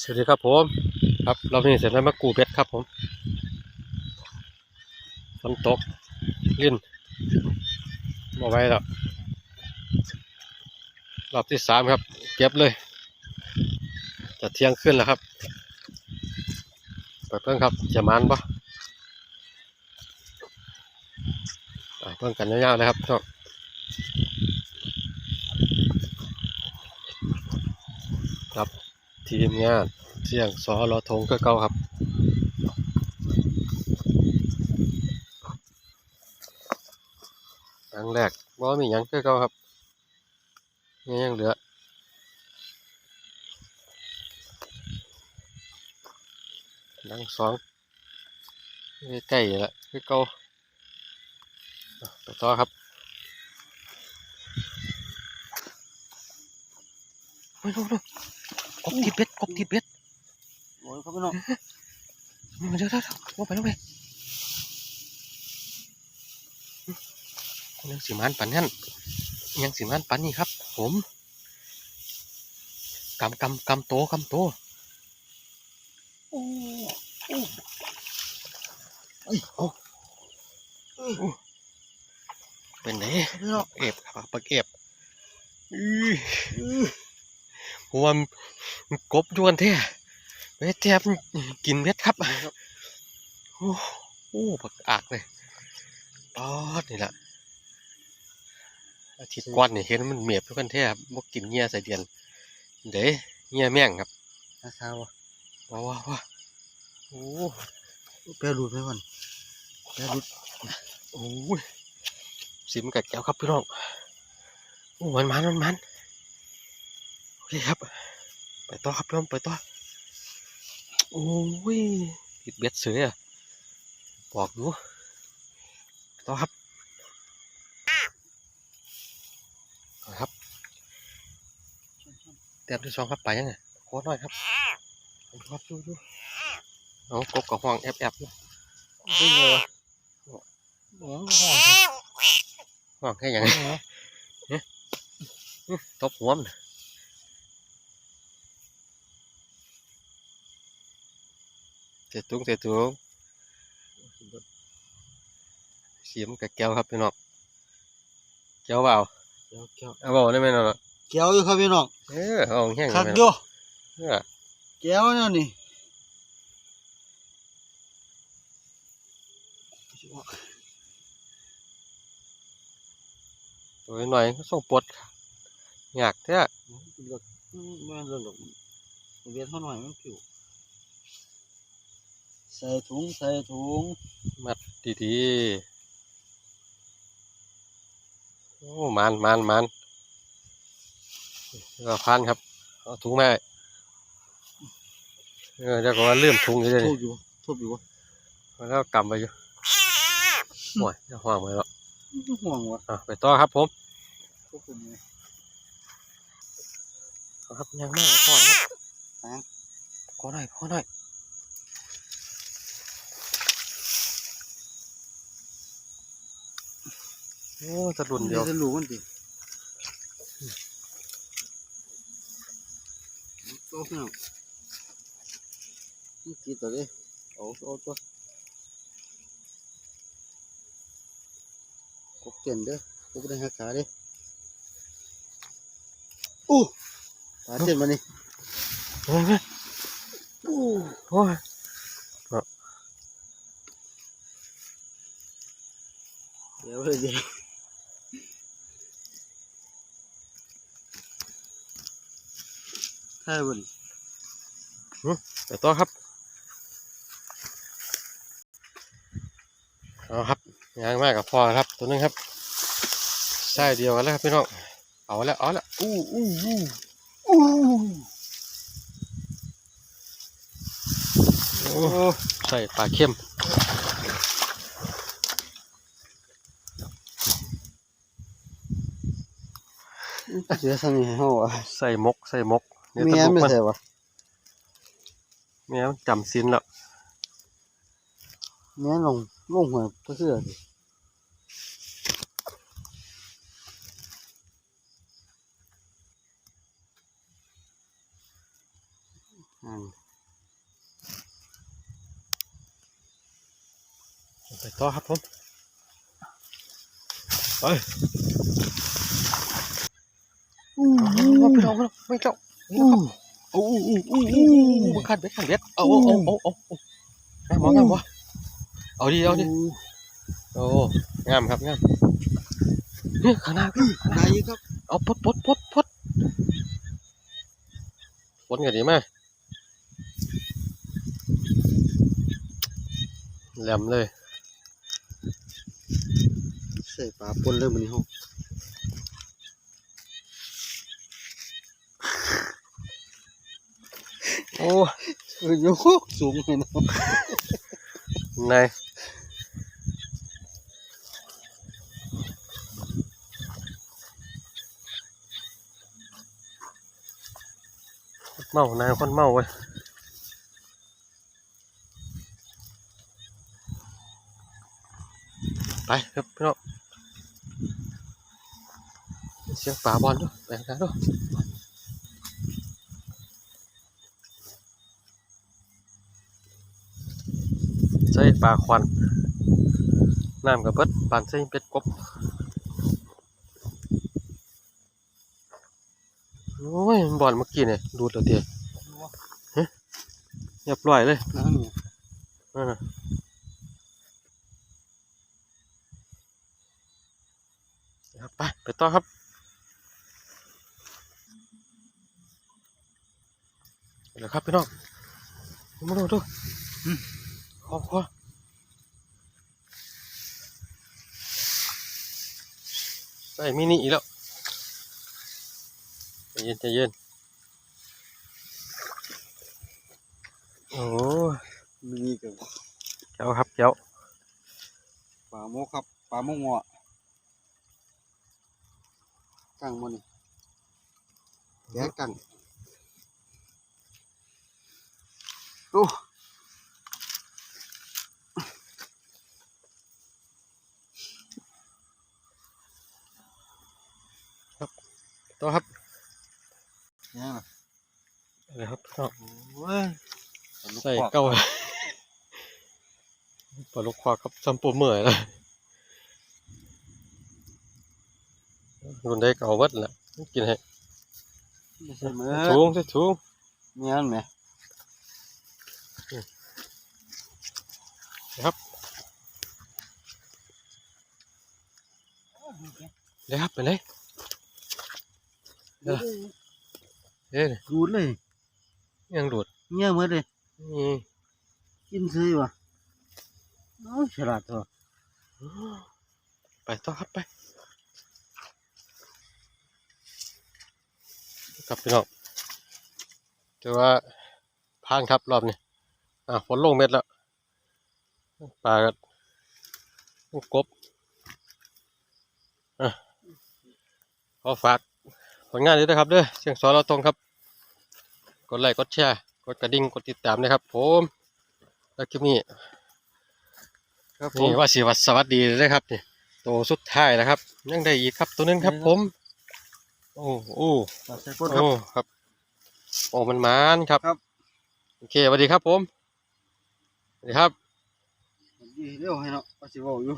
สวัสดีครับผม ครับเรานี่เสร็จแล้วมากูเบ็ดครับผมฝนตกลิ่นมาไว้แล้วรอบที่สามครับ เก็บเลยจะเที่ยงขึ้นแล้วครับเปิดเพิ่งครับจะมันปะอะเพิ่งกันยาวๆนะครับชอบครับ ทีมงานเสียงสอรอทงก็เก่าครับครั้งแรกบ่มีหยังคือเก่าครับยังยังเหลือดังสองใกล้ๆละคือเก่าอะไปต่อครับโอ้ยโอ้ยโอ้ย กบติดเบ็ดกบติดเบ็ดโอ้ยครับพี่น้องเดี๋ยวเดี๋ยวเดี๋ยวลงไปลงไปยังสีมันปันนั่นยังสีมันปันนี่ครับ ผมกำกำกำโตกำโตโอ้โอ้เอ้ยโอ้เป็นไงครับพี่น้องเอบครับปลาเก็บอื้ออื้อ ผมว่ามันกบยวนแท้เบ็ดแทบกินเบ็ดครับโอ้โหผักอากเลยปอดนี่แหละอาทิตย์ก่อนนี่เห็นมันเมียบทุกคนแท้ครับบ่กินเงี้ยใส่เดือนเด้เงี้ยแม่งครับอาซาวะว้าวว้าวว้าวโอ้แปรรูดไปก่อนแปรรูดโอ้ยสิมกัดแก้วครับพี่น้องโอ้มันมันมันมัน โอเคครับ ไปต่อครับพี่น้องไปต่อ โอ้ยติดเบ็ดเสืออะบอกดูต่อครับเอาครับเต็มที่สองครับไปยังไงโคตรน้อยครับเอาดูครับดูดูเอากบกับห้องแอบแอบอยู่เป็นไงวะโอ้ยห้องเถอะห้องแค่ยังไงตบหัวมัน สียตุ้งเสียตุ้งเสียมกับแก้วครับพี่น้องแก้วเปล่าเกี่ยวเกี่ยวเอาเปล่าได้ไหมน้องเกี่ยวอยู่ครับพี่น้องเออเอาแห้งคักได้อไหมยู่เออเกี่ยวเนี่ยนี่ตัวหน่อยก็ส่งปวดอยากแท้อืมแม่นเลยหรอกเวียนเท่าหน่อยมันผิว ใส่ถุงใส่ถุงมัดดีๆโอ้มันมันมันก็พันครับเอาถุงแม่เออเดี๋ยวก็ว่าลืมถุงอยู่เลยทุนี่บอยู่ทุบอยู่วะแล้วกำไปอยู่โอ้ยจะห่วงไปแล้วห่วงวะอะไปต่อครับผมทุบเป็นไงเอาครับยังไม่พอครับแป้งขอหน่อยขอหน่อย โอ้จะรุนเดียวจะรู้มันดิโตพี่น้องนี่กี่ตัวดิเอาเอาตัวกบเก่นเด้อกบได้หักขาเด้อู้ขาเจ็นมานี่โอ้ยอู้โอ้ยเดี๋ยวเลย ใช่บ่นไปต่อครับเอาครับยางมากกับพอครับตัวหนึงครับใช่เดียวกันแล้วครับพี่น้องเอาแล้วเอาแล้วอู้อู้อู้อู้โอ้ใส่ปลาเข้มเสียสังให้เฮาอะใส่มก ใส่มก เนี่ยเมีตะยลุกไม่มันใช่วะเมียมันจำสินแล้วเมียลงลงหัวก็เสื้อดิอืมไปต่อครับผมเฮ้ยอู้เอาไปเอาไปเอาไม่เจ้า อู้อู้อู้อู้อู้มึงขัดเบ็ดขัดเบ็ดเอาเอาเอาเอาเอาเอางามบ่งามบ่เอาดิเอาดิโอ้งามครับงามเนี่ยขางหนาดได้อีกครับเอาพดพดพดพดพดกันดีไหมแหลมเลยใส่ปลาปนเลยมันนี่ห้อง อ้โยกสูงเลยนะนายเมานายคนเมาเว้ยไปครับพี่น้องเสียงป่าบอลด้วยไปกันด้วย ใส่ปลาควันน้ำกับเบิดปานใส่เป็ดกบโอ้ยบอลเมื่อกี้เนี่ยดูดแล้วเดียวเรียบร้อยเลยนั่นเนี่ยนั่นน่ะครับไปไปต่อครับเดี๋ยวครับพี่น้องมาดูดู ขอขอใส่มินิอีกแล้วใจเย็นใจเย็นโอ้มีกับเจ้าครับเจ้าปลาโมกครับปลาโมกงอกังมันนี่แกะกังโอ้ ต่อครับ ยังล่ะ เดี๋ยวครับพี่น้อง โอ้ย ใส่เก้าปลาลูกควาครับซัมปูเหมื่อยแล้วรุ่นได้เก่าเบิดแหละกินให้ไม่ใช่มือถุงใส่ถุงเมียนไหมเดี๋ยวครับไปเลยเอ๊ะดูดเลย ยังดูดเงี้ยหมืดเลยนี่กินซื้อวะโอ้ยฉลาดตัวไปต่อครับไปครับพี่น้องถือว่าพางครับรอบนี้อะฝนลงเม็ดแล้วปลาก็กบอะขอฝากผลงานนี้ด้วยครับเด้อเสียงสอนเราตรงครับ กดไลค์กดแชร์กดกระดิ่งกดติดตามนะครับ ผมแล้วคลิปนี้ครับผนี่มว่าสิวัสวัสดีเลยครับนี่ตัวสุดท้ายนะครับ ยังได้อีกครับตัวหนึงครับนี่ครับ ผม โอ้โอ้ปลาใส่ก้นครับโอ้ครับโอ้มันมานครับครับโอเคสวัสดีครับผมสวัสดีครับดีเร็วให้เนาะปลาสิเวาอยู่